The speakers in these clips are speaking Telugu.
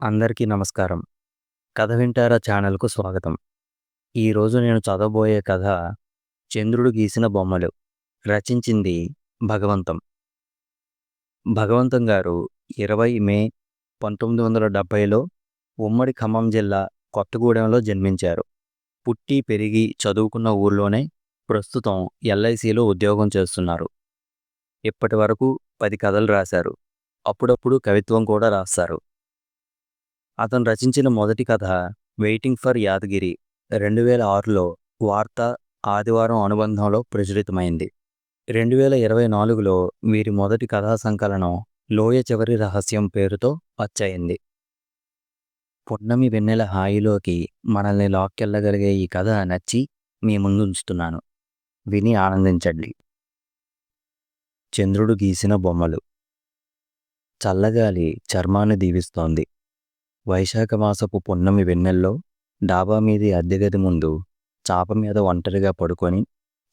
అందరికీ నమస్కారం. కథ వింటారా ఛానల్‌కు స్వాగతం. ఈరోజు నేను చదవబోయే కథ 'చంద్రుడు గీసిన బొమ్మలు' రచించింది భగవంతం. భగవంతం గారు 20 మే 1970లో ఉమ్మడి ఖమ్మం జిల్లా కొత్తగూడెంలో జన్మించారు. పుట్టి, పెరిగి, చదువుకున్న ఊర్లోనే ప్రస్తుతం ఎల్ఐసిలో ఉద్యోగం చేస్తున్నారు. ఇప్పటి వరకు పది కథలు రాశారు. అప్పుడప్పుడు కవిత్వం కూడా రాస్తారు. అతను రచించిన మొదటి కథ 'వెయిటింగ్ ఫర్ యాదగిరి' 2006లో వార్త, ఆదివారం అనుబంధంలో ప్రచురితమైంది. 2024లో వీరి మొదటి కథా సంకలనం 'లోయ చివరి రహస్యం' పేరుతో అచ్చయింది. పున్నమి వెన్నెల హాయిలోకి మనల్ని లాక్కెళ్ళగలిగే ఈ కథ నచ్చి మీ ముందుంచుతున్నాను. విని ఆనందించండి. చంద్రుడు గీసిన బొమ్మలు చల్లగాలి చర్మాన్ని దీవిస్తోంది. వైశాఖమాసపు పున్నమి వెన్నెల్లో డాబా మీది అద్దెగది ముందు చాప మీద ఒంటరిగా పడుకొని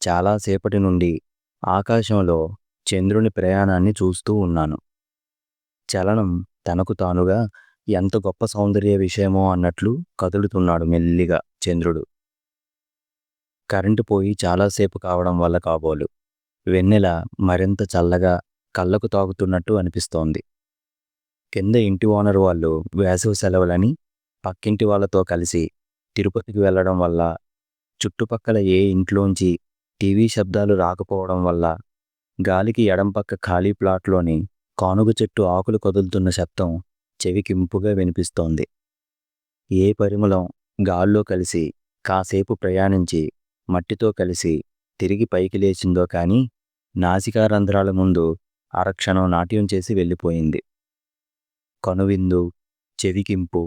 చాలాసేపటి నుండి ఆకాశంలో చంద్రుని ప్రయాణాన్ని చూస్తూ ఉన్నాను. చలనం తనకు తానుగా ఎంత గొప్ప సౌందర్య విషయమో అన్నట్లు కదులుతున్నాడు మెల్లిగా చంద్రుడు. కరెంటు పోయి చాలాసేపు కావడం వల్ల కాబోలు వెన్నెల మరింత చల్లగా కళ్ళకు తాగుతున్నట్టు అనిపిస్తోంది. కింద ఇంటి ఓనర్ వాళ్ళు వేసవి సెలవులని పక్కింటి వాళ్ళతో కలిసి తిరుపతికి వెళ్ళడం వల్ల, చుట్టుపక్కల ఏ ఇంట్లోంచి టీవీ శబ్దాలు రాకపోవడం వల్ల గాలికి ఎడంపక్క ఖాళీ ప్లాట్లోని కానుగ చెట్టు ఆకులు కదులుతున్న శబ్దం చెవికింపుగా వినిపిస్తోంది. ఏ పరిమళం గాల్లో కలిసి కాసేపు ప్రయాణించి మట్టితో కలిసి తిరిగి పైకి లేచిందో కానీ నాసికారంధ్రాల ముందు అరక్షణం నాట్యం చేసి వెళ్ళిపోయింది. కనువిందు, చెవికింపు,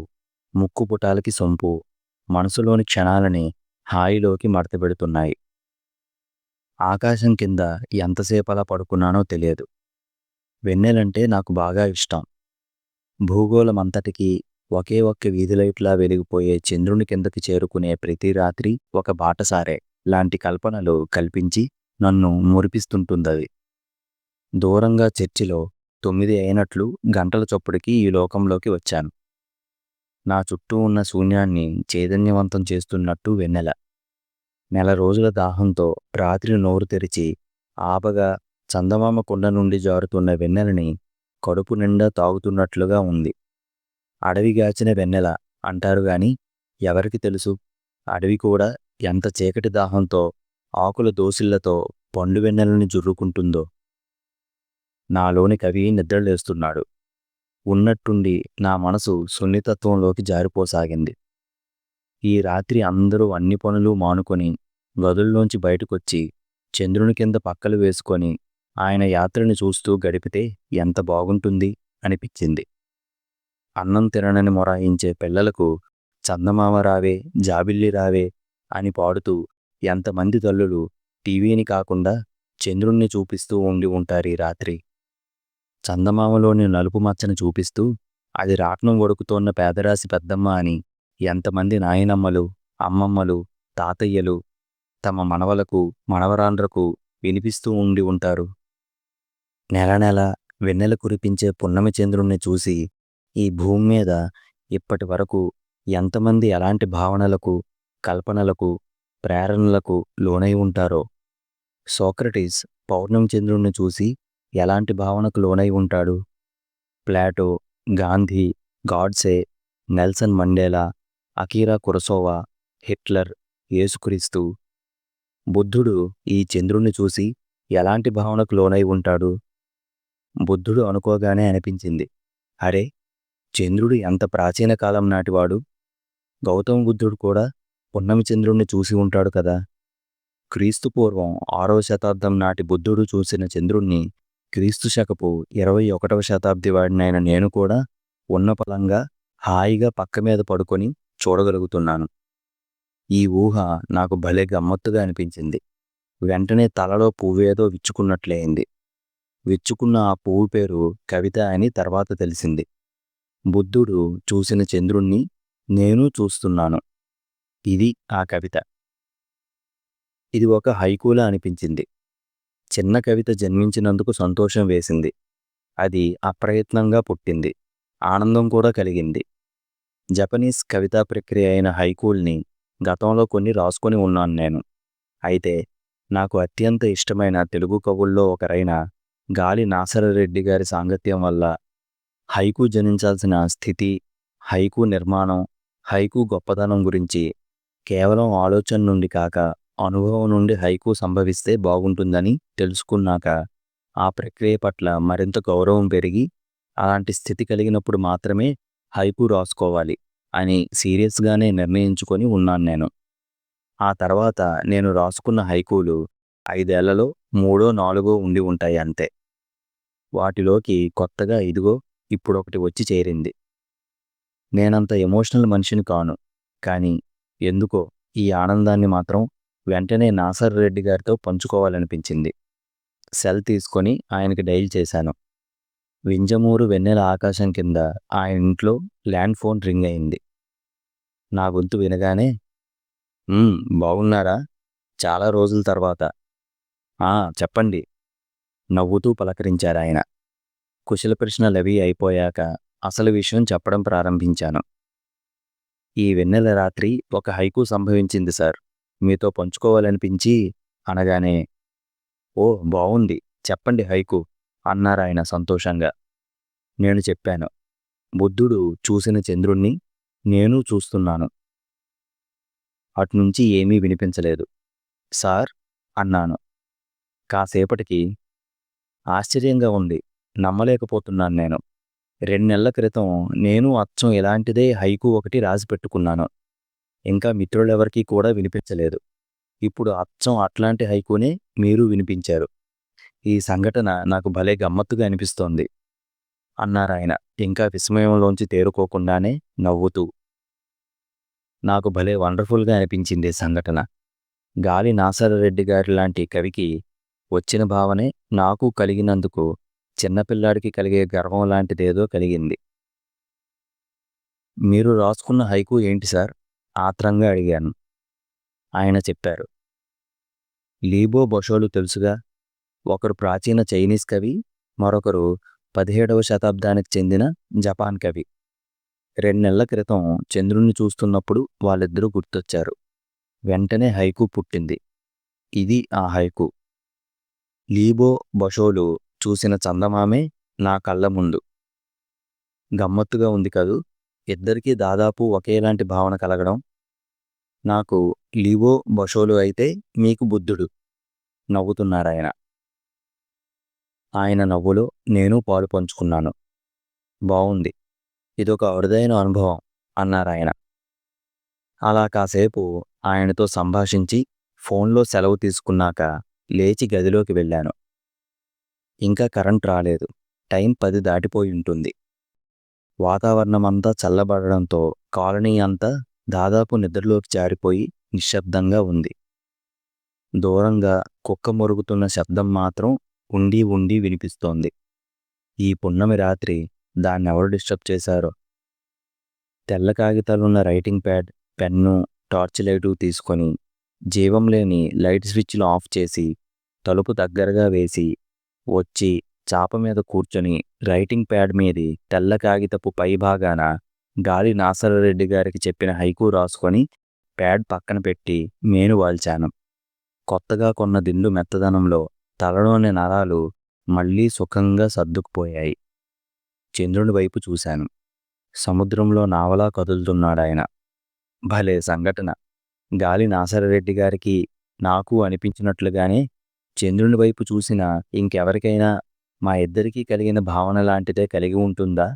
ముక్కు పుటాలకి సొంపు మనసులోని క్షణాలని హాయిలోకి మడతపెడుతున్నాయి. ఆకాశం కింద ఎంతసేపలా పడుకున్నానో తెలియదు. వెన్నెలంటే నాకు బాగా ఇష్టం. భూగోళమంతటికీ ఒకే ఒక్క వీధిలైట్లా వెలిగిపోయే చంద్రుని కిందకి చేరుకునే ప్రతి రాత్రి ఒక బాటసారే లాంటి కల్పనలు కల్పించి నన్ను మురిపిస్తుంటుందది. దూరంగా చర్చిలో తొమ్మిది అయినట్లు గంటల చొప్పుడికి ఈ లోకంలోకి వచ్చాను. నా చుట్టూ ఉన్న శూన్యాన్ని చైతన్యవంతం చేస్తున్నట్టు వెన్నెల. నెల రోజుల దాహంతో రాత్రి నోరు తెరిచి ఆపగా చందమామ కుండ నుండి జారుతున్న వెన్నెలని కడుపు నిండా తాగుతున్నట్లుగా ఉంది. అడవిగాచిన వెన్నెల అంటారు గాని ఎవరికి తెలుసు అడవి కూడా ఎంత చీకటి దాహంతో ఆకుల దోసిళ్ళతో పండు వెన్నెలని జుర్రుకుంటుందో. నాలోని కవి నిద్రలేస్తున్నాడు. ఉన్నట్టుండి నా మనసు సున్నితత్వంలోకి జారిపోసాగింది. ఈ రాత్రి అందరూ అన్ని పనులు మానుకొని గదుల్లోంచి బయటకొచ్చి చంద్రుని కింద పక్కలు వేసుకొని ఆయన యాత్రని చూస్తూ గడిపితే ఎంత బాగుంటుంది అనిపించింది. అన్నం తిననని మొరాయించే పిల్లలకు చందమామ రావే జాబిల్లి రావే అని పాడుతూ ఎంతమంది తల్లులు టీవీని కాకుండా చంద్రుణ్ణి చూపిస్తూ ఉండి ఉంటారీ రాత్రి. చందమామలోని నలుపు మచ్చని చూపిస్తూ అది రాట్నం వడుకుతోన్న పేదరాశి పెద్దమ్మ అని ఎంతమంది నాయనమ్మలు, అమ్మమ్మలు, తాతయ్యలు తమ మనవలకు, మనవరాండ్రకు వినిపిస్తూ ఉండి ఉంటారు. నెల నెల వెన్నెల కురిపించే పున్నమి చంద్రుణ్ణి చూసి ఈ భూమి మీద ఇప్పటి వరకు ఎంతమంది ఎలాంటి భావనలకు, కల్పనలకు, ప్రేరణలకు లోనై ఉంటారో. సోక్రటీస్ పౌర్ణమి చంద్రుణ్ణి చూసి ఎలాంటి భావనకు లోనై ఉంటాడు. Plato, Gandhi, Godse, Nelson Mandela, Akira Kurosawa, Hitler, యేసుక్రీస్తు. బుద్ధుడు ఈ చంద్రుణ్ణి చూసి ఎలాంటి భావనకు లోనై ఉంటాడు. బుద్ధుడు అనుకోగానే అనిపించింది అరే చంద్రుడు ఎంత ప్రాచీన కాలం నాటివాడు. గౌతమ బుద్ధుడు కూడా పున్నమి చంద్రుణ్ణి చూసి ఉంటాడు కదా. క్రీస్తు పూర్వం ఆరవ శతాబ్దం నాటి బుద్ధుడు చూసిన చంద్రుణ్ణి క్రీస్తు శకపు ఇరవై ఒకటవ శతాబ్ది వాడినైన నేను కూడా ఉన్నపళంగా హాయిగా పక్క మీద పడుకొని చూడగలుగుతున్నాను. ఈ ఊహ నాకు భలే గమ్మత్తుగా అనిపించింది. వెంటనే తలలో పువ్వేదో విచ్చుకున్నట్లయింది. విచ్చుకున్న ఆ పువ్వు పేరు కవిత అని తర్వాత తెలిసింది. బుద్ధుడు చూసిన చంద్రుణ్ణి నేను చూస్తున్నాను. ఇది ఆ కవిత. ఇది ఒక హైకూలా అనిపించింది. చిన్న కవిత జన్మించినందుకు సంతోషం వేసింది. అది అప్రయత్నంగా పుట్టింది. ఆనందం కూడా కలిగింది. జపనీస్ కవితా ప్రక్రియ అయిన హైకూల్ని గతంలో కొన్ని రాసుకొని ఉన్నాను నేను అయితే నాకు అత్యంత ఇష్టమైన తెలుగు కవుల్లో ఒకరైన గాలి నాసరరెడ్డి గారి సాంగత్యం వల్ల హైకు జనించాల్సిన స్థితి హైకు నిర్మాణం హైకు గొప్పతనం గురించి కేవలం ఆలోచన నుండి కాక అనుభవం నుండి హైకు సంభవిస్తే బాగుంటుందని తెలుసుకున్నాక ఆ ప్రక్రియ పట్ల మరింత గౌరవం పెరిగి అలాంటి స్థితి కలిగినప్పుడు మాత్రమే హైకు రాసుకోవాలి అని సీరియస్గానే నిర్ణయించుకొని ఉన్నాను నేను. ఆ తర్వాత నేను రాసుకున్న హైకూలు ఐదేళ్ళలో మూడో నాలుగో ఉండి ఉంటాయి అంతే. వాటిలోకి కొత్తగా ఇదిగో ఇప్పుడొకటి వచ్చి చేరింది. నేనంత ఎమోషనల్ మనిషిని కాను కానీ ఎందుకో ఈ ఆనందాన్ని మాత్రం వెంటనే నాసర్ రెడ్డి గారితో పంచుకోవాలనిపించింది. సెల్ తీసుకొని ఆయనకి డైల్ చేశాను. వింజమూరు వెన్నెల ఆకాశం కింద ఆయన ఇంట్లో ల్యాండ్ ఫోన్ రింగ్ అయింది. నా గొంతు వినగానే బాగున్నారా? చాలా రోజుల తర్వాత. ఆ చెప్పండి. నవ్వుతూ పలకరించారు ఆయన కుశల ప్రశ్నలవి అయిపోయాక అసలు విషయం చెప్పడం ప్రారంభించాను. ఈ వెన్నెల రాత్రి ఒక హైకు సంభవించింది సార్. మీతో పంచుకోవాలనిపించి అనగానే ఓ బావుంది. చెప్పండి హైకు అన్నారు ఆయన సంతోషంగా. నేను చెప్పాను. బుద్ధుడు చూసిన చంద్రుణ్ణి నేను చూస్తున్నాను. అటునుంచి ఏమీ వినిపించలేదు. సార్ అన్నాను. కాసేపటికి ఆశ్చర్యంగా ఉంది. నమ్మలేకపోతున్నాను నేను. రెండు నెలల క్రితం నేను అచ్చం ఇలాంటిదే హైకు ఒకటి రాసి పెట్టుకున్నాను. ఇంకా మిత్రులెవరికీ కూడా వినిపించలేదు. ఇప్పుడు అచ్చం అట్లాంటి హైకునే మీరు వినిపించారు. ఈ సంఘటన నాకు భలే గమ్మత్తుగా అనిపిస్తోంది. అన్నారాయన ఇంకా విస్మయంలోంచి తేరుకోకుండానే నవ్వుతూ. నాకు భలే వండర్ఫుల్గా అనిపించింది సంఘటన. గాలి నాసరరెడ్డి గారి లాంటి కవికి వచ్చిన భావనే నాకు కలిగినందుకు చిన్నపిల్లాడికి కలిగే గర్వం లాంటిదేదో కలిగింది. మీరు రాసుకున్న హైకు ఏంటి సార్? ఆత్రంగా అడిగాను. ఆయన చెప్పారు. లీబో బొషోలు తెలుసుగా? ఒకరు ప్రాచీన చైనీస్ కవి మరొకరు పదిహేడవ శతాబ్దానికి చెందిన జపాన్ కవి. రెండు నెలల క్రితం చంద్రుణ్ణి చూస్తున్నప్పుడు వాళ్ళిద్దరూ గుర్తొచ్చారు. వెంటనే హైకు పుట్టింది. ఇది ఆ హైకు. లీబో బషోలు చూసిన చందమామే నా కళ్ళ ముందు. గమ్మత్తుగా ఉంది కదూ? ఇద్దరికీ దాదాపు ఒకేలాంటి భావన కలగడం నాకు లీవో బషోలు అయితే మీకు బుద్ధుడు. నవ్వుతున్నారాయన ఆయన. నవ్వులో నేను పాలు పంచుకున్నాను. బావుంది. ఇదొక అరుదైన అనుభవం అన్నారాయన అలా కాసేపు ఆయనతో సంభాషించి ఫోన్లో సెలవు తీసుకున్నాక లేచి గదిలోకి వెళ్ళాను. ఇంకా కరెంట్ రాలేదు. టైం పది దాటిపోయి ఉంటుంది. వాతావరణం అంతా చల్లబడడంతో కాలనీ అంతా దాదాపు నిద్రలోకి జారిపోయి నిశ్శబ్దంగా ఉంది. దూరంగా కుక్క మొరుగుతున్న శబ్దం మాత్రం ఉండి ఉండి వినిపిస్తోంది. ఈ పున్నమి రాత్రి దాన్నెవరు డిస్టర్బ్ చేశారో? తెల్ల కాగితాలున్న writing pad pen torch light తీసుకొని జీవం లేని లైట్ స్విచ్లు ఆఫ్ చేసి తలుపు దగ్గరగా వేసి వచ్చి చాప మీద కూర్చొని రైటింగ్ ప్యాడ్ మీది తెల్ల కాగితపు పై భాగాన గాలి నాసరరెడ్డి గారికి చెప్పిన హైకు రాసుకొని ప్యాడ్ పక్కన పెట్టి మేను వాల్చాను. కొత్తగా కొన్న దిండు మెత్తదనంలో తలలోని నరాలు మళ్ళీ సుఖంగా సర్దుకుపోయాయి. చంద్రుని వైపు చూశాను. సముద్రంలో నావలా కదులుతున్నాడాయన. భలే సంఘటన. గాలి నాసరరెడ్డి గారికి నాకు అనిపించినట్లుగానే చంద్రుని వైపు చూసిన ఇంకెవరికైనా మా ఇద్దరికీ కలిగిన భావన లాంటిదే కలిగి ఉంటుందా?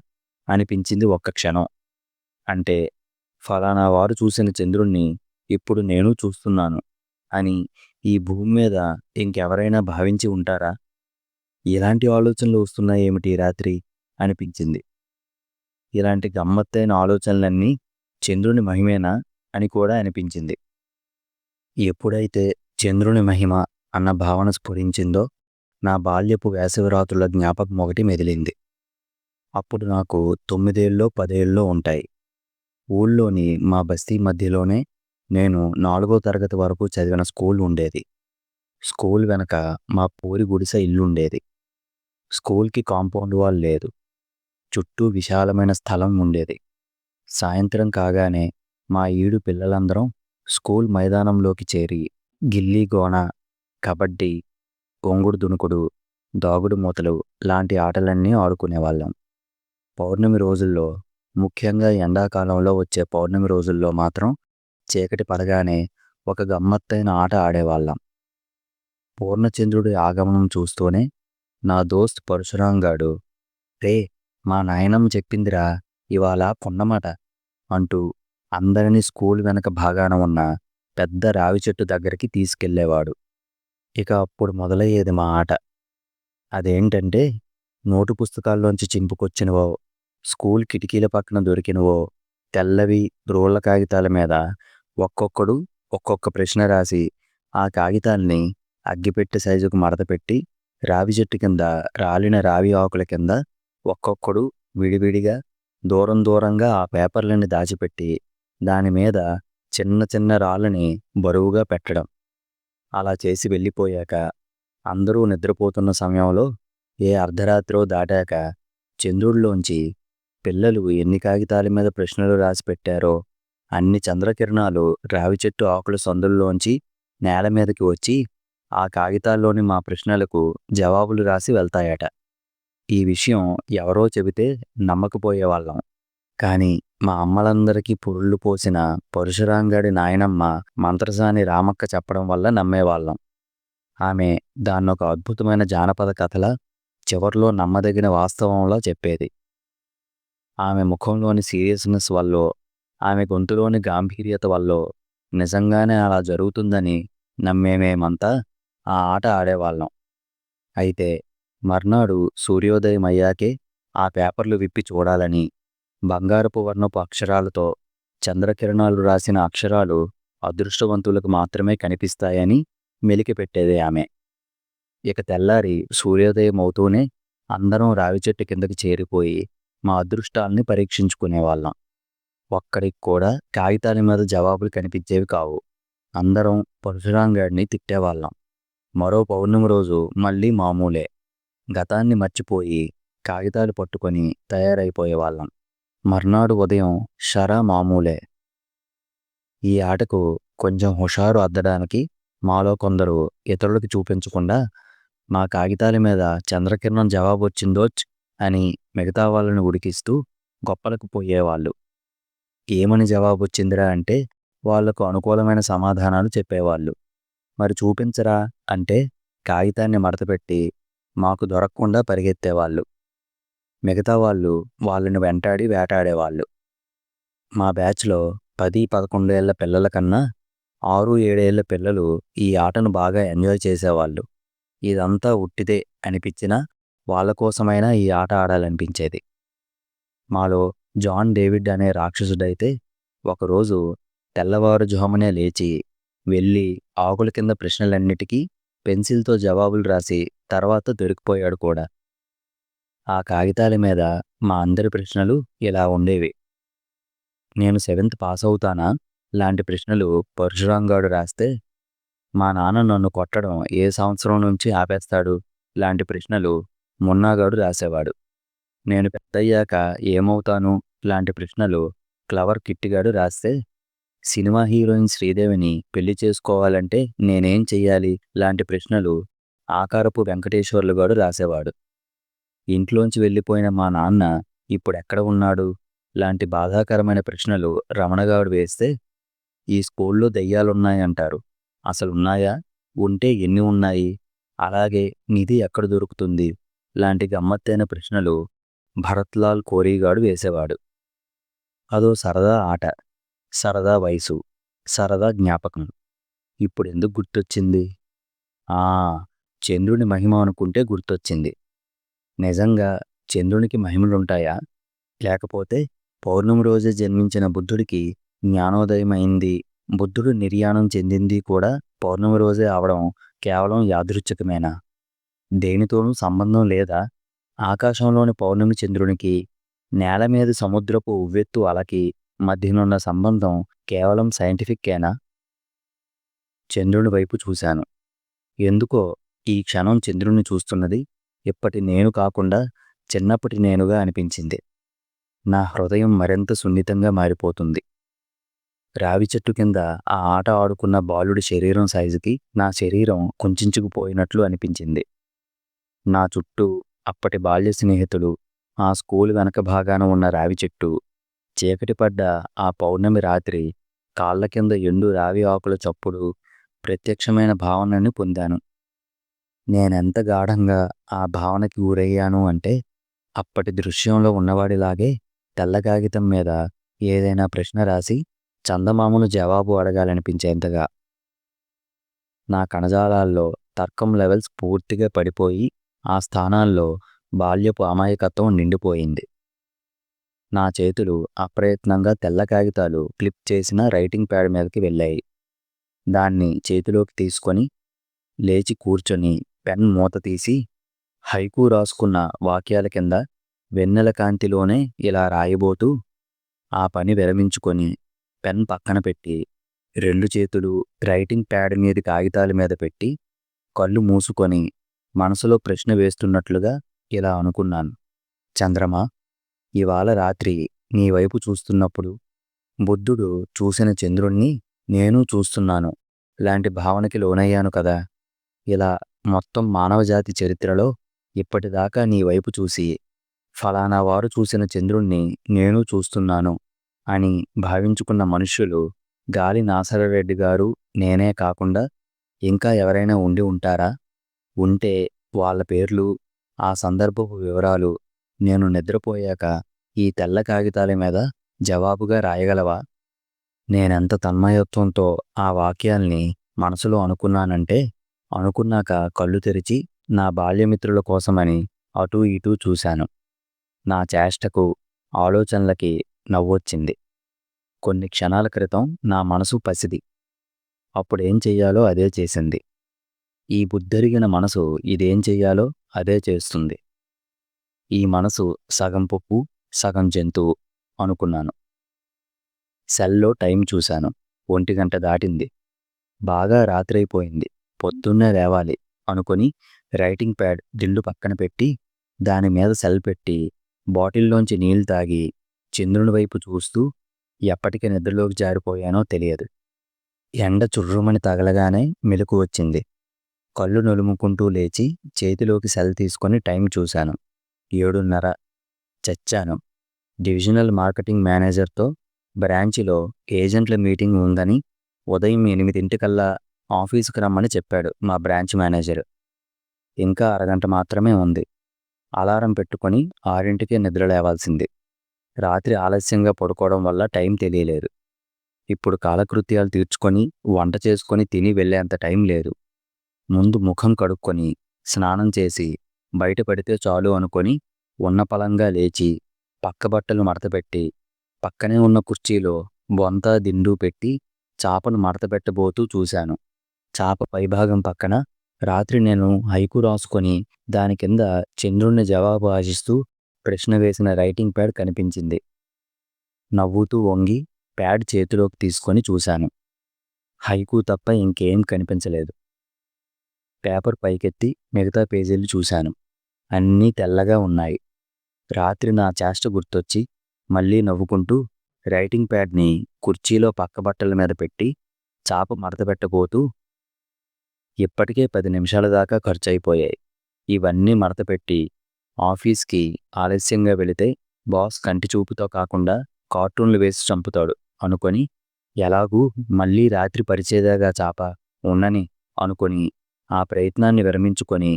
అనిపించింది ఒక్క క్షణం. అంటే ఫలానా వారు చూసిన చంద్రుణ్ణి ఇప్పుడు నేను చూస్తున్నాను అని ఈ భూమి మీద ఇంకెవరైనా భావించి ఉంటారా? ఇలాంటి ఆలోచనలు వస్తున్నాయి ఏమిటి రాత్రి? అనిపించింది. ఇలాంటి గమ్మత్తైన ఆలోచనలన్నీ చంద్రుని మహిమేనా? అని కూడా అనిపించింది. ఎప్పుడైతే చంద్రుని మహిమ అన్న భావన స్ఫురించిందో నా బాల్యపు వేసవిరాత్రుల జ్ఞాపకం ఒకటి మెదిలింది. అప్పుడు నాకు తొమ్మిదేళ్ళలో పదేళ్ళలో ఉంటాయి. ఊళ్ళోని మా బస్తీ మధ్యలోనే నేను నాలుగో తరగతి వరకు చదివిన స్కూల్ ఉండేది. స్కూల్ వెనక మా పూరి గుడిసె ఇల్లు ఉండేది స్కూల్కి కాంపౌండ్ వాల్ లేదు. చుట్టూ విశాలమైన స్థలం ఉండేది. సాయంత్రం కాగానే మా ఈడు పిల్లలందరం స్కూల్ మైదానంలోకి చేరి గిల్లీ గోన కబడ్డీ గొంగుడు దునుకుడు దాగుడు మూతలు లాంటి ఆటలన్నీ ఆడుకునేవాళ్ళం. పౌర్ణమి రోజుల్లో ముఖ్యంగా ఎండాకాలంలో వచ్చే పౌర్ణమి రోజుల్లో మాత్రం చీకటి పడగానే ఒక గమ్మత్తైన ఆట ఆడేవాళ్ళం. పూర్ణచంద్రుడి ఆగమనం చూస్తూనే నా దోస్త్ పరశురాంగాడు రే మా నాయనమ్మ చెప్పిందిరా ఇవాళ కొండమాట అంటూ అందరినీ స్కూల్ వెనక భాగాన ఉన్న పెద్ద రావి చెట్టు దగ్గరికి తీసుకెళ్ళేవాడు. ఇక అప్పుడు మొదలయ్యేది మా ఆట. అదేంటంటే నోటు పుస్తకాల్లోంచి చింపుకొచ్చినవో స్కూల్ కిటికీల పక్కన దొరికినవో తెల్లవి రోళ్ళ కాగితాల మీద ఒక్కొక్కడు ఒక్కొక్క ప్రశ్న రాసి ఆ కాగితాల్ని అగ్గిపెట్టె సైజుకు మడతపెట్టి రావి చెట్టు కింద రాలిన రావి ఆకుల కింద ఒక్కొక్కడు విడివిడిగా దూరం దూరంగా ఆ పేపర్లని దాచిపెట్టి దాని మీద చిన్న చిన్న రాళ్ళని బరువుగా పెట్టడం. అలా చేసి వెళ్ళిపోయాక అందరూ నిద్రపోతున్న సమయంలో ఏ అర్ధరాత్రో దాటాక చంద్రుడిలోంచి పిల్లలు ఎన్ని కాగితాల మీద ప్రశ్నలు రాసి పెట్టారో అన్ని చంద్రకిరణాలు రావి చెట్టు ఆకుల సందుల్లోంచి నేల మీదకి వచ్చి ఆ కాగితాల్లోని మా ప్రశ్నలకు జవాబులు రాసి వెళ్తాయట. ఈ విషయం ఎవరో చెబితే నమ్మకపోయేవాళ్ళం. కానీ మా అమ్మలందరికీ పురుళ్ళు పోసిన పరశురాంగాడి నాయనమ్మ మంత్రసాని రామక్క చెప్పడం వల్ల నమ్మేవాళ్ళం. ఆమె దాన్నొక అద్భుతమైన జానపద కథల చివర్లో నమ్మదగిన వాస్తవంలా చెప్పేది. ఆమె ముఖంలోని సీరియస్నెస్ వల్లో ఆమె గొంతులోని గాంభీర్యత వల్లో నిజంగానే అలా జరుగుతుందని నమ్మేమేమంతా ఆ ఆట ఆడేవాళ్ళం. అయితే మర్నాడు సూర్యోదయం అయ్యాకే ఆ పేపర్లు విప్పి చూడాలని బంగారపు వర్ణపు అక్షరాలతో చంద్రకిరణాలు రాసిన అక్షరాలు అదృష్టవంతులకు మాత్రమే కనిపిస్తాయని మెలికిపెట్టేదే ఆమె. ఇక తెల్లారి సూర్యోదయం అవుతూనే అందరం రావి చెట్టు కిందకి చేరిపోయి మా అదృష్టాల్ని పరీక్షించుకునేవాళ్ళం ఒక్కడికి కూడా కాగితాల మీద జవాబులు కనిపించేవి కావు. అందరం పరశురాంగాడిని తిట్టేవాళ్ళం. మరో పౌర్ణమి రోజు మళ్ళీ మామూలే. గతాన్ని మర్చిపోయి కాగితాలు పట్టుకొని తయారైపోయేవాళ్ళం మర్నాడు ఉదయం షరా మామూలే. ఈ ఆటకు కొంచెం హుషారు అద్దడానికి మాలో కొందరు ఇతరులకు చూపించకుండా మా కాగితాల మీద చంద్రకిరణం జవాబు వచ్చిందోచ్ అని మిగతా వాళ్ళని ఉడికిస్తూ గొప్పలకు పోయేవాళ్ళు. ఏమని జవాబు వచ్చిందిరా అంటే వాళ్ళకు అనుకూలమైన సమాధానాలు చెప్పేవాళ్ళు. మరి చూపించరా అంటే కాగితాన్ని మడతపెట్టి మాకు దొరకకుండా పరిగెత్తేవాళ్ళు. మిగతా వాళ్ళు వాళ్ళని వెంటాడి వేటాడేవాళ్ళు. మా బ్యాచ్లో పది పదకొండేళ్ళ పిల్లల కన్నా ఆరు ఏడేళ్ళ పిల్లలు ఈ ఆటను బాగా ఎంజాయ్ చేసేవాళ్ళు. ఇదంతా ఉట్టిదే అనిపించినా వాళ్ళ కోసమైనా ఈ ఆట ఆడాలనిపించేది. మాలో జాన్ డేవిడ్ అనే రాక్షసుడైతే ఒకరోజు తెల్లవారుజామునే లేచి వెళ్ళి ఆకుల కింద ప్రశ్నలన్నిటికీ పెన్సిల్తో జవాబులు రాసి తర్వాత దొరికిపోయాడు కూడా. ఆ కాగితాల మీద మా అందరి ప్రశ్నలు ఇలా ఉండేవి. నేను సెవెంత్ పాస్ అవుతానా లాంటి ప్రశ్నలు పరశురాంగాడు రాస్తే మా నాన్న నన్ను కొట్టడం ఏ సంవత్సరం నుంచి ఆపేస్తాడు? లాంటి ప్రశ్నలు మున్నాగాడు రాసేవాడు. నేను పెద్దయ్యాక ఏమవుతాను? లాంటి ప్రశ్నలు క్లవర్ కిట్టిగాడు రాస్తే సినిమా హీరోయిన్ శ్రీదేవిని పెళ్ళి చేసుకోవాలంటే నేనేం చెయ్యాలి? లాంటి ప్రశ్నలు ఆకారపు వెంకటేశ్వర్లు గాడు రాసేవాడు. ఇంట్లోంచి వెళ్ళిపోయిన మా నాన్న ఇప్పుడెక్కడ ఉన్నాడు? లాంటి బాధాకరమైన ప్రశ్నలు రమణగాడు వేస్తే ఈ స్కూల్లో దెయ్యాలున్నాయంటారు. అసలున్నాయా? ఉంటే ఎన్ని ఉన్నాయి? అలాగే నిధి ఎక్కడ దొరుకుతుంది? లాంటి గమ్మత్తైన ప్రశ్నలు భరత్లాల్ కోరీగాడు వేసేవాడు. అదో సరదా ఆట సరదా వయసు సరదా జ్ఞాపకం. ఇప్పుడు ఎందుకు గుర్తొచ్చింది? ఆ చంద్రుని మహిమ అనుకుంటే గుర్తొచ్చింది. నిజంగా చంద్రునికి మహిమలుంటాయా? లేకపోతే పౌర్ణమి రోజే జన్మించిన బుద్ధుడికి జ్ఞానోదయం అయింది బుద్ధుడు నిర్యాణం చెందింది కూడా పౌర్ణమి రోజే అవడం కేవలం యాదృచ్ఛికమేనా? దేనితోనూ సంబంధం లేదా? ఆకాశంలోని పౌర్ణమి చంద్రునికి నేల మీద సముద్రపు ఉవ్వెత్తు అలకి మధ్యనున్న సంబంధం కేవలం సైంటిఫిక్కేనా? చంద్రుని వైపు చూశాను. ఎందుకో ఈ క్షణం చంద్రుణ్ణి చూస్తున్నది ఇప్పటి నేను కాకుండా చిన్నప్పటి నేనుగా అనిపించింది. నా హృదయం మరింత సున్నితంగా మారిపోతుంది. రావి చెట్టు కింద ఆ ఆట ఆడుకున్న బాలుడి శరీరం సైజుకి నా శరీరం కుంచుకుపోయినట్లు అనిపించింది. నా చుట్టూ అప్పటి బాల్య స్నేహితుడు ఆ స్కూల్ వెనక భాగాన ఉన్న రావి చెట్టు. చీకటి పడ్డ ఆ పౌర్ణమి రాత్రి కాళ్ళ కింద ఎండు రావి ఆకుల చప్పుడు ప్రత్యక్షమైన భావనని పొందాను. నేనెంత గాఢంగా ఆ భావనకి గురయ్యాను అంటే అప్పటి దృశ్యంలో ఉన్నవాడిలాగే తెల్ల కాగితం మీద ఏదైనా ప్రశ్న రాసి చందమామను జవాబు అడగాలనిపించేంతగా. నా కణజాలాల్లో తర్కం లెవెల్స్ పూర్తిగా పడిపోయి ఆ స్థానాల్లో బాల్యపు అమాయకత్వం నిండిపోయింది. నా చేతులు అప్రయత్నంగా తెల్ల కాగితాలు క్లిప్ చేసిన రైటింగ్ ప్యాడ్ మీదకి వెళ్ళాయి. దాన్ని చేతిలోకి తీసుకొని లేచి కూర్చొని పెన్ మూత తీసి హైకూ రాసుకున్న వాక్యాల కింద వెన్నెల కాంతిలోనే ఇలా రాయబోతూ ఆ పని విరమించుకొని పెన్ పక్కన పెట్టి రెండు చేతులు రైటింగ్ ప్యాడ్ మీద కాగితాల మీద పెట్టి కళ్ళు మూసుకొని మనసులో ప్రశ్న వేస్తున్నట్లుగా ఇలా అనుకున్నాను. చంద్రమా ఇవాళ రాత్రి నీ వైపు చూస్తున్నప్పుడు బుద్ధుడు చూసిన చంద్రుణ్ణి నేను చూస్తున్నాను. లాంటి భావనకి లోనయ్యాను కదా. ఇలా మొత్తం మానవజాతి చరిత్రలో ఇప్పటిదాకా నీ వైపు చూసి ఫలానా వారు చూసిన చంద్రుణ్ణి నేను చూస్తున్నాను అని భావించుకున్న మనుష్యులు గాలి నాసరరెడ్డి గారు నేనే కాకుండా ఇంకా ఎవరైనా ఉండి ఉంటారా? ఉంటే వాళ్ళ పేర్లు ఆ సందర్భపు వివరాలు నేను నిద్రపోయాక ఈ తెల్ల కాగితాల మీద జవాబుగా రాయగలవా? నేనెంత తన్మయత్వంతో ఆ వాక్యాల్ని మనసులో అనుకున్నానంటే అనుకున్నాక కళ్ళు తెరిచి నా బాల్యమిత్రుల కోసమని అటూ ఇటూ చూశాను. నా చేష్టకు ఆలోచనలకి నవ్వొచ్చింది. కొన్ని క్షణాల క్రితం నా మనసు పసిది. అప్పుడేం చెయ్యాలో అదే చేసింది. ఈ బుద్ధరిగిన మనసు ఇదేం చెయ్యాలో అదే చేస్తుంది. ఈ మనసు సగం పప్పు సగం జంతువు అనుకున్నాను. సెల్లో టైం చూశాను. ఒంటి గంట దాటింది. బాగా రాత్రైపోయింది. పొద్దున్నే లేవాలి అనుకొని రైటింగ్ ప్యాడ్ దిండు పక్కన పెట్టి దాని మీద సెల్ పెట్టి బాటిల్లోంచి నీళ్ళు తాగి చంద్రుని వైపు చూస్తూ ఎప్పటికి నిద్రలోకి జారిపోయానో తెలియదు. ఎండ చుర్రుమని తగలగానే మెలకు వచ్చింది. కళ్ళు నులుముకుంటూ లేచి చేతిలోకి సెల్ తీసుకొని టైం చూశాను. ఏడున్నర. చచ్చాను. డివిజనల్ మార్కెటింగ్ మేనేజర్తో బ్రాంచిలో ఏజెంట్ల మీటింగ్ ఉందని ఉదయం ఎనిమిదింటికల్లా ఆఫీసుకు రమ్మని చెప్పాడు మా బ్రాంచ్ మేనేజర్. ఇంకా అరగంట మాత్రమే ఉంది. అలారం పెట్టుకొని ఆరింటికే నిద్ర లేవాల్సింది. రాత్రి ఆలస్యంగా పడుకోవడం వల్ల టైం తెలియలేదు. ఇప్పుడు కాలకృత్యాలు తీర్చుకొని వంట చేసుకొని తిని వెళ్ళేంత టైం లేదు. ముందు ముఖం కడుక్కొని స్నానం చేసి బయట పడితే చాలు అనుకొని ఉన్న పలంగా లేచి పక్క బట్టలు మడతపెట్టి పక్కనే ఉన్న కుర్చీలో బొంత దిండు పెట్టి చాపను మడతపెట్టబోతూ చూశాను. చాప పైభాగం పక్కన రాత్రి నేను హైకు రాసుకొని దాని కింద చంద్రుణ్ణి జవాబు ఆశిస్తూ ప్రశ్న వేసిన రైటింగ్ ప్యాడ్ కనిపించింది. నవ్వుతూ వంగి ప్యాడ్ చేతిలోకి తీసుకొని చూశాను. హైకు తప్ప ఇంకేం కనిపించలేదు. పేపర్ పైకెత్తి మిగతా పేజీలు చూశాను. అన్నీ తెల్లగా ఉన్నాయి. రాత్రి నా చేష్ట గుర్తొచ్చి మళ్ళీ నవ్వుకుంటూ రైటింగ్ ప్యాడ్ని కుర్చీలో పక్క బట్టల మీద పెట్టి చాప మడతపెట్టబోతూ ఇప్పటికే పది నిమిషాల దాకా ఖర్చయిపోయాయి. ఇవన్నీ మడతపెట్టి ఆఫీస్కి ఆలస్యంగా వెళితే బాస్ కంటి చూపుతో కాకుండా కార్టూన్లు వేసి చంపుతాడు అనుకొని ఎలాగూ మళ్ళీ రాత్రి పరిచేదాగా చాప ఉన్నని అనుకొని ఆ ప్రయత్నాన్ని విరమించుకొని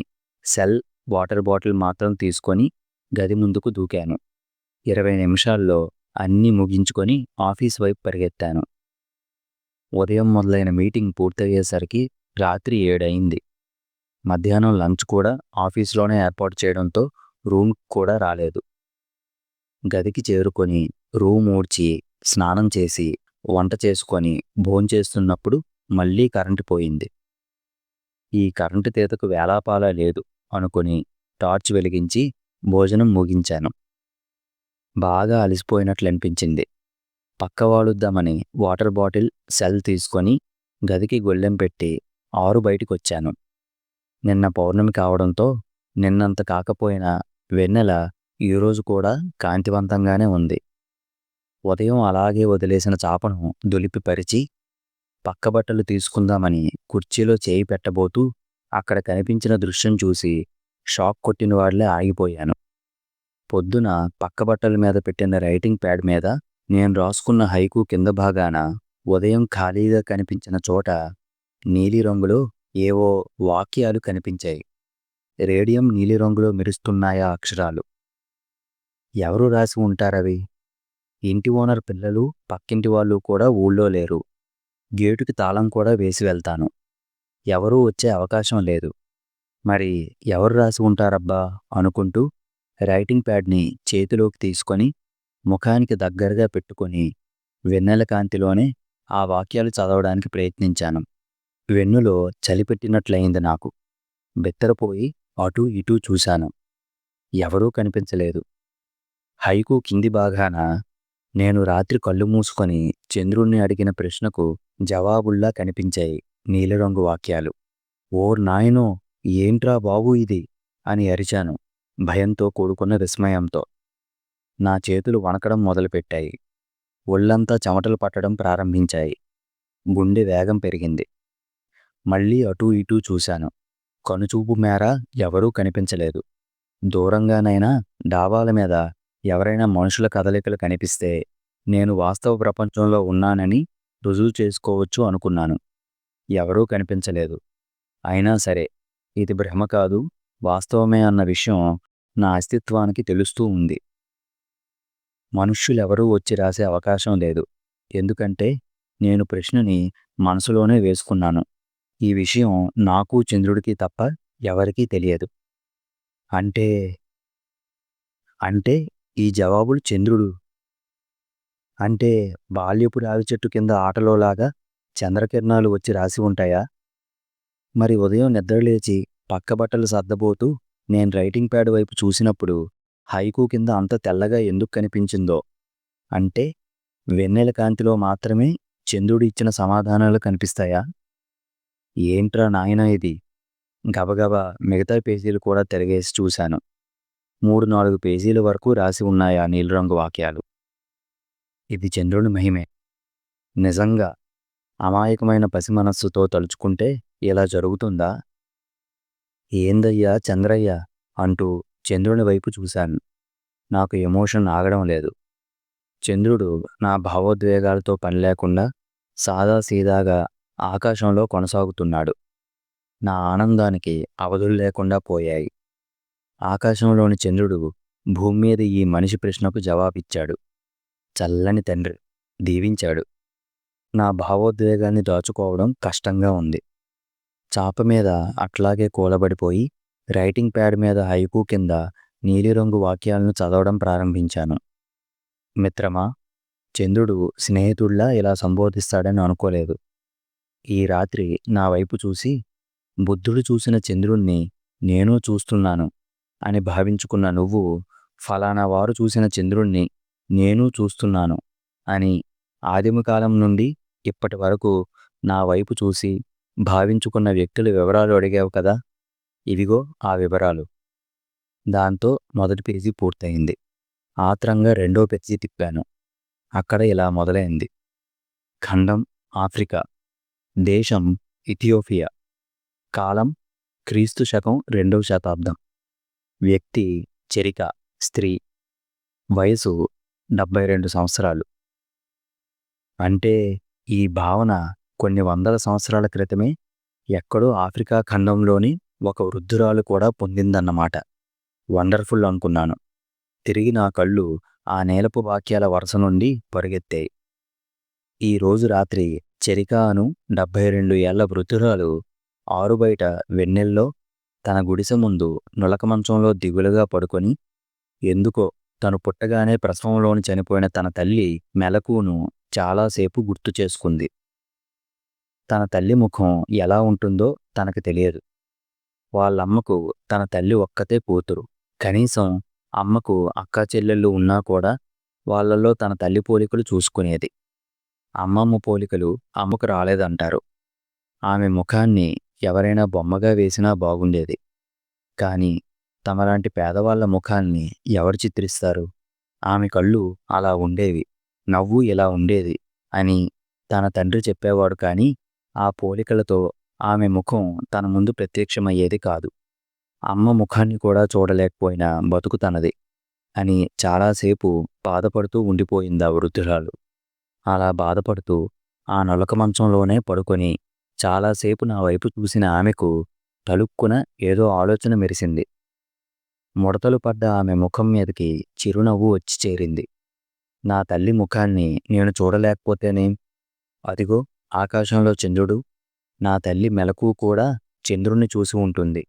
సెల్ వాటర్ బాటిల్ మాత్రం తీసుకొని గది ముందుకు దూకాను. ఇరవై నిమిషాల్లో అన్నీ ముగించుకొని ఆఫీస్ వైపు పరిగెత్తాను. ఉదయం మొదలైన మీటింగ్ పూర్తయ్యేసరికి రాత్రి ఏడయింది. మధ్యాహ్నం లంచ్ కూడా ఆఫీస్లోనే ఏర్పాటు చేయడంతో రూమ్ కూడా రాలేదు. గదికి చేరుకొని రూమ్ ఊడ్చి స్నానం చేసి వంట చేసుకొని భోంచేస్తున్నప్పుడు మళ్ళీ కరెంటు పోయింది. ఈ కరెంటు తీతకు వేలాపాలా లేదు అనుకుని టార్చ్ వెలిగించి భోజనం ముగించాను. బాగా అలసిపోయినట్లు అనిపించింది. పక్కవాడుద్దామని వాటర్ బాటిల్ సెల్ తీసుకొని గదికి గొళ్ళెం పెట్టి ఆరు బయటికొచ్చాను. నిన్న పౌర్ణమి కావడంతో నిన్నంత కాకపోయినా వెన్నెల ఈరోజు కూడా కాంతివంతంగానే ఉంది. ఉదయం అలాగే వదిలేసిన చాపను దులిపి పరిచి పక్క బట్టలు తీసుకుందామని కుర్చీలో చేయి పెట్టబోతూ అక్కడ కనిపించిన దృశ్యం చూసి షాక్ కొట్టిన వాళ్ళే ఆగిపోయాను. పొద్దున పక్క బట్టల మీద పెట్టిన రైటింగ్ ప్యాడ్ మీద నేను రాసుకున్న హైకు కింద భాగాన ఉదయం ఖాళీగా కనిపించిన చోట నీలిరంగులో ఏవో వాక్యాలు కనిపించాయి. రేడియం నీలిరంగులో మెరుస్తున్నాయా అక్షరాలు. ఎవరు రాసి ఉంటారవి? ఇంటి ఓనర్ పిల్లలు పక్కింటి వాళ్ళు కూడా ఊళ్ళో లేరు. గేటుకి తాళం కూడా వేసి వెళ్తాను. ఎవరూ వచ్చే అవకాశం లేదు. మరి ఎవరు రాసి ఉంటారబ్బా? అనుకుంటూ రైటింగ్ ప్యాడ్ని చేతిలోకి తీసుకొని ముఖానికి దగ్గరగా పెట్టుకొని వెన్నెల కాంతిలోనే ఆ వాక్యాలు చదవడానికి ప్రయత్నించాను. వెన్నులో చలిపెట్టినట్లయింది నాకు. బెత్తరపోయి అటూ ఇటూ చూశాను. ఎవరూ కనిపించలేదు. హైకు కింది భాగాన నేను రాత్రి కళ్ళు మూసుకొని చంద్రుణ్ణి అడిగిన ప్రశ్నకు జవాబుల్లా కనిపించాయి నీలిరంగు వాక్యాలు. ఓర్ నాయనో ఏంట్రా బాబు ఇది? అని అరిచాను భయంతో కూడుకున్న విస్మయంతో. నా చేతులు వణకడం మొదలుపెట్టాయి. ఒళ్ళంతా చెమటలు పట్టడం ప్రారంభించాయి. గుండె వేగం పెరిగింది. మళ్ళీ అటూ ఇటూ చూశాను. కనుచూపు మేర ఎవరూ కనిపించలేదు. దూరంగానైనా డాబాల మీద ఎవరైనా మనుషుల కదలికలు కనిపిస్తే నేను వాస్తవ ప్రపంచంలో ఉన్నానని రుజువు చేసుకోవచ్చు అనుకున్నాను. ఎవరూ కనిపించలేదు. అయినా సరే ఇది భ్రమ కాదు వాస్తవమే అన్న విషయం నా అస్తిత్వానికి తెలుస్తూ ఉంది. మనుష్యులెవరూ వచ్చి రాసే అవకాశం లేదు. ఎందుకంటే నేను ప్రశ్నని మనసులోనే వేసుకున్నాను. ఈ విషయం నాకు చంద్రుడికి తప్ప ఎవరికీ తెలియదు. అంటే అంటే ఈ జవాబులు చంద్రుడు. అంటే బాల్యపు రావి చెట్టు కింద ఆటలోలాగా చంద్రకిరణాలు వచ్చి రాసి ఉంటాయా? మరి ఉదయం నిద్రలేచి పక్క బట్టలు సర్దబోతూ నేను రైటింగ్ ప్యాడ్ వైపు చూసినప్పుడు హైకు కింద అంత తెల్లగా ఎందుకు కనిపించిందో. అంటే వెన్నెల కాంతిలో మాత్రమే చంద్రుడు ఇచ్చిన సమాధానాలు కనిపిస్తాయా? ఏంట్రా నాయన ఇది? గబగబా మిగతా పేజీలు కూడా తిరగేసి చూశాను. మూడు నాలుగు పేజీల వరకు రాసి ఉన్నాయా నీలిరంగు వాక్యాలు? ఇది చంద్రుని మహిమే. నిజంగా అమాయకమైన పసి మనస్సుతో తలుచుకుంటే ఇలా జరుగుతుందా? ఏందయ్యా చంద్రయ్య అంటూ చంద్రుని వైపు చూశాను. నాకు ఎమోషన్ ఆగడం లేదు. చంద్రుడు నా భావోద్వేగాలతో పని లేకుండా సాదాసీదాగా ఆకాశంలో కొనసాగుతున్నాడు. నా ఆనందానికి అవధులు లేకుండా పోయాయి. ఆకాశంలోని చంద్రుడు భూమి మీద ఈ మనిషి ప్రశ్నకు జవాబిచ్చాడు. చల్లని తండ్రి దీవించాడు. నా భావోద్వేగాన్ని దాచుకోవడం కష్టంగా ఉంది. చాప మీద అట్లాగే కూలబడిపోయి రైటింగ్ ప్యాడ్ మీద హైకు కింద నీలిరంగు వాక్యాలను చదవడం ప్రారంభించాను. మిత్రమా చంద్రుడు స్నేహితుడిలా ఇలా సంబోధిస్తాడని అనుకోలేదు. ఈ రాత్రి నా వైపు చూసి బుద్ధుడు చూసిన చంద్రుణ్ణి నేను చూస్తున్నాను. అని భావించుకున్న నువ్వు ఫలానా వారు చూసిన చంద్రుణ్ణి నేను చూస్తున్నాను అని ఆదిమకాలం నుండి ఇప్పటి వరకు నా వైపు చూసి భావించుకున్న వ్యక్తుల వివరాలు అడిగావు కదా? ఇవిగో ఆ వివరాలు. దాంతో మొదటి పేజీ పూర్తయింది. ఆత్రంగా రెండో పేజీ తిప్పాను. అక్కడ ఇలా మొదలైంది. ఖండం ఆఫ్రికా. దేశం ఇథియోపియా. కాలం క్రీస్తు శకం రెండవ శతాబ్దం. వ్యక్తి చెరిక స్త్రీ వయసు డెబ్బై రెండు సంవత్సరాలు. అంటే ఈ భావన కొన్ని వందల సంవత్సరాల క్రితమే ఎక్కడో ఆఫ్రికా ఖండంలోని ఒక వృద్ధురాలు కూడా పొందిందన్నమాట. వండర్ఫుల్ అనుకున్నాను. తిరిగి నా కళ్ళు ఆ నేలపు వాక్యాల వరుస నుండి పరిగెత్తాయి. ఈ రోజు రాత్రి చెరికాను డెబ్బై డెబ్భై రెండు ఏళ్ళ వృద్ధురాలు ఆరుబయట వెన్నెల్లో తన గుడిసె ముందు నులక మంచంలో దిగులుగా పడుకొని ఎందుకో తను పుట్టగానే ప్రసవంలోని చనిపోయిన తన తల్లి మెలకును చాలాసేపు గుర్తు చేసుకుంది. తన తల్లి ముఖం ఎలా ఉంటుందో తనకు తెలియదు. వాళ్ళమ్మకు తన తల్లి ఒక్కతే కూతురు. కనీసం అమ్మకు అక్కా చెల్లెళ్ళు ఉన్నా కూడా వాళ్ళల్లో తన తల్లి పోలికలు చూసుకునేది. అమ్మమ్మ పోలికలు అమ్మకు రాలేదంటారు. ఆమె ముఖాన్ని ఎవరైనా బొమ్మగా వేసినా బాగుండేది. కానీ తమలాంటి పేదవాళ్ళ ముఖాన్ని ఎవరు చిత్రిస్తారు? ఆమె కళ్ళు అలా ఉండేవి. నవ్వు ఇలా ఉండేది అని తన తండ్రి చెప్పేవాడు కానీ ఆ పోలికలతో ఆమె ముఖం తన ముందు ప్రత్యక్షమయ్యేది కాదు. అమ్మ ముఖాన్ని కూడా చూడలేకపోయిన బతుకు తనది అని చాలాసేపు బాధపడుతూ ఉండిపోయింది ఆ వృద్ధురాలు. అలా బాధపడుతూ ఆ నొలక మంచంలోనే పడుకొని చాలాసేపు నా వైపు చూసిన ఆమెకు తలుక్కున ఏదో ఆలోచన మెరిసింది. ముడతలు పడ్డ ఆమె ముఖం మీదకి చిరునవ్వు వచ్చి చేరింది. నా తల్లి ముఖాన్ని నేను చూడలేకపోతేనేం? అదిగో ఆకాశంలో చంద్రుడు. నా తల్లి మెలకు కూడా చంద్రుణ్ణి చూసి ఉంటుంది.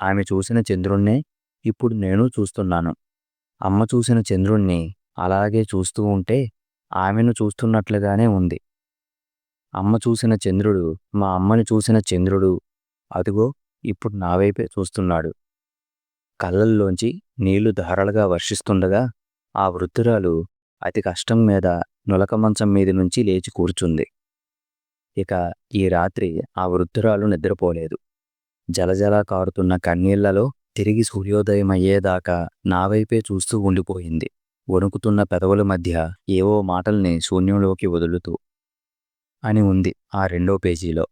ఆమె చూసిన చంద్రుణ్ణే ఇప్పుడు నేను చూస్తున్నాను. అమ్మ చూసిన చంద్రుణ్ణి అలాగే చూస్తూ ఉంటే ఆమెను చూస్తున్నట్లుగానే ఉంది. అమ్మ చూసిన చంద్రుడు మా అమ్మని చూసిన చంద్రుడు అదిగో ఇప్పుడు నా వైపే చూస్తున్నాడు. కళ్ళల్లోంచి నీళ్ళు ధారలుగా వర్షిస్తుండగా ఆ వృద్ధురాలు అతి కష్టం మీద నులక మంచం మీద నుంచి లేచి కూర్చుంది. ఇక ఈ రాత్రి ఆ వృద్ధురాలు నిద్రపోలేదు. జలజల కారుతున్న కన్నీళ్ళలో తిరిగి సూర్యోదయం అయ్యేదాకా నా వైపే చూస్తూ ఉండిపోయింది. వణుకుతున్న పెదవుల మధ్య ఏవో మాటల్ని శూన్యంలోకి వదులుతూ అని ఉంది ఆ రెండో పేజీలో.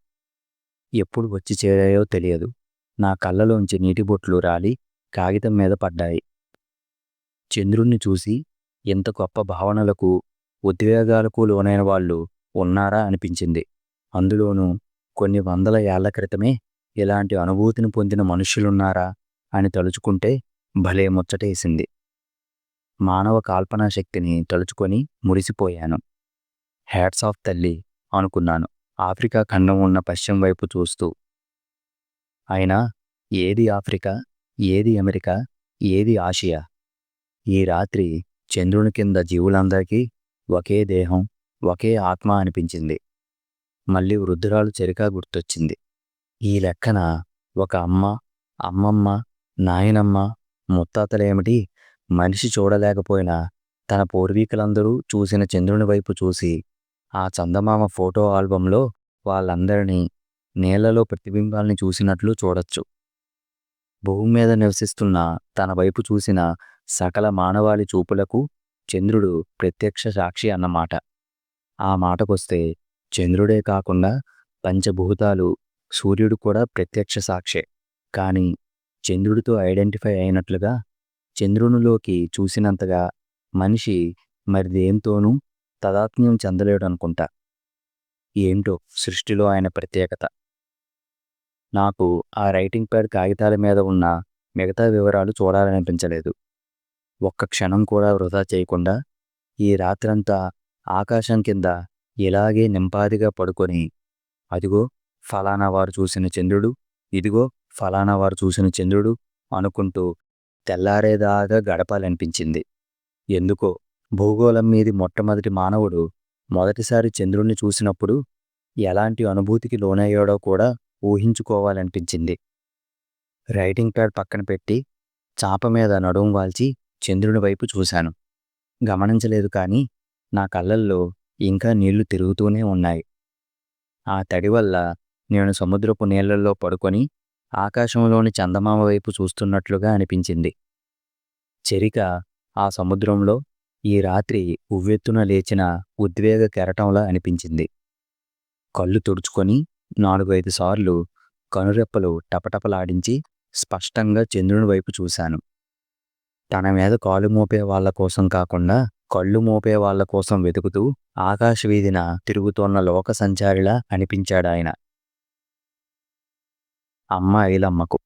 ఎప్పుడు వచ్చి చేరాయో తెలియదు. నా కళ్ళలోంచి నీటి బొట్లు రాలి కాగితం మీద పడ్డాయి. చంద్రుణ్ణి చూసి ఎంత గొప్ప భావనలకు ఉద్వేగాలకు లోనైన వాళ్ళు ఉన్నారా అనిపించింది. అందులోనూ కొన్ని వందల ఏళ్ళ క్రితమే ఇలాంటి అనుభూతిని పొందిన మనుష్యులున్నారా అని తలుచుకుంటే భలే ముచ్చటేసింది. మానవ కాల్పనా శక్తిని తలుచుకొని మురిసిపోయాను. హ్యాట్స్ ఆఫ్ తల్లి అనుకున్నాను. ఆఫ్రికా ఖండం ఉన్న పశ్చిమ వైపు చూస్తూ. అయినా ఏది ఆఫ్రికా? ఏది అమెరికా? ఏది ఆసియా? ఈ రాత్రి చంద్రుని కింద జీవులందరికీ ఒకే దేహం ఒకే ఆత్మ అనిపించింది. మళ్ళీ వృద్ధురాలు చెరికా గుర్తొచ్చింది. ఈ లెక్కన ఒక అమ్మ అమ్మమ్మ నాయనమ్మ ముత్తాతలేమిటి మనిషి చూడలేకపోయినా తన పూర్వీకులందరూ చూసిన చంద్రుని వైపు చూసి ఆ చందమామ ఫోటో ఆల్బంలో వాళ్ళందరినీ నేలలో ప్రతిబింబాల్ని చూసినట్లు చూడొచ్చు. భూమి మీద నివసిస్తున్న తన వైపు చూసిన సకల మానవాళి చూపులకు చంద్రుడు ప్రత్యక్ష సాక్షి అన్నమాట. ఆ మాటకొస్తే చంద్రుడే కాకుండా పంచభూతాలు సూర్యుడు కూడా ప్రత్యక్ష సాక్షే. కానీ చంద్రుడితో ఐడెంటిఫై అయినట్లుగా చంద్రునిలోకి చూసినంతగా మనిషి మరిదేంతోనూ తదాత్మ్యం చెందలేడు అనుకుంటా ఏంటో సృష్టిలో ఆయన ప్రత్యేకత. నాకు ఆ రైటింగ్ ప్యాడ్ కాగితాల మీద ఉన్న మిగతా వివరాలు చూడాలనిపించలేదు. ఒక్క క్షణం కూడా వృధా చేయకుండా ఈ రాత్రంతా ఆకాశం కింద ఇలాగే నింపాదిగా పడుకొని అదిగో ఫలానా వారు చూసిన చంద్రుడు ఇదిగో ఫలానా వారు చూసిన చంద్రుడు అనుకుంటూ తెల్లారేదాగా గడపాలనిపించింది. ఎందుకో భూగోళం మీది మొట్టమొదటి మానవుడు మొదటిసారి చంద్రుణ్ణి చూసినప్పుడు ఎలాంటి అనుభూతికి లోనయ్యాడో కూడా ఊహించుకోవాలనిపించింది. రైటింగ్ ప్యాడ్ పక్కన పెట్టి చాప మీద నడుము వాల్చి చంద్రుని వైపు చూశాను. గమనించలేదు కానీ నా కళ్ళల్లో ఇంకా నీళ్ళు తిరుగుతూనే ఉన్నాయి. ఆ తడి వల్ల నేను సముద్రపు నీళ్ళలో పడుకొని ఆకాశంలోని చందమామ వైపు చూస్తున్నట్లుగా అనిపించింది. చెరిక ఆ సముద్రంలో ఈ రాత్రి ఉవ్వెత్తున లేచిన ఉద్వేగ కెరటంలా అనిపించింది. కళ్ళు తుడుచుకొని నాలుగైదు సార్లు కనురెప్పలు టపటపలాడించి స్పష్టంగా చంద్రుని వైపు చూశాను. తన మీద కాలు మోపే వాళ్ళ కోసం కాకుండా కళ్ళు మోపే వాళ్ళ కోసం వెతుకుతూ ఆకాశ వీధిన తిరుగుతోన్న లోక సంచారిలా అనిపించాడాయన. అమ్మ ఐలమ్మకు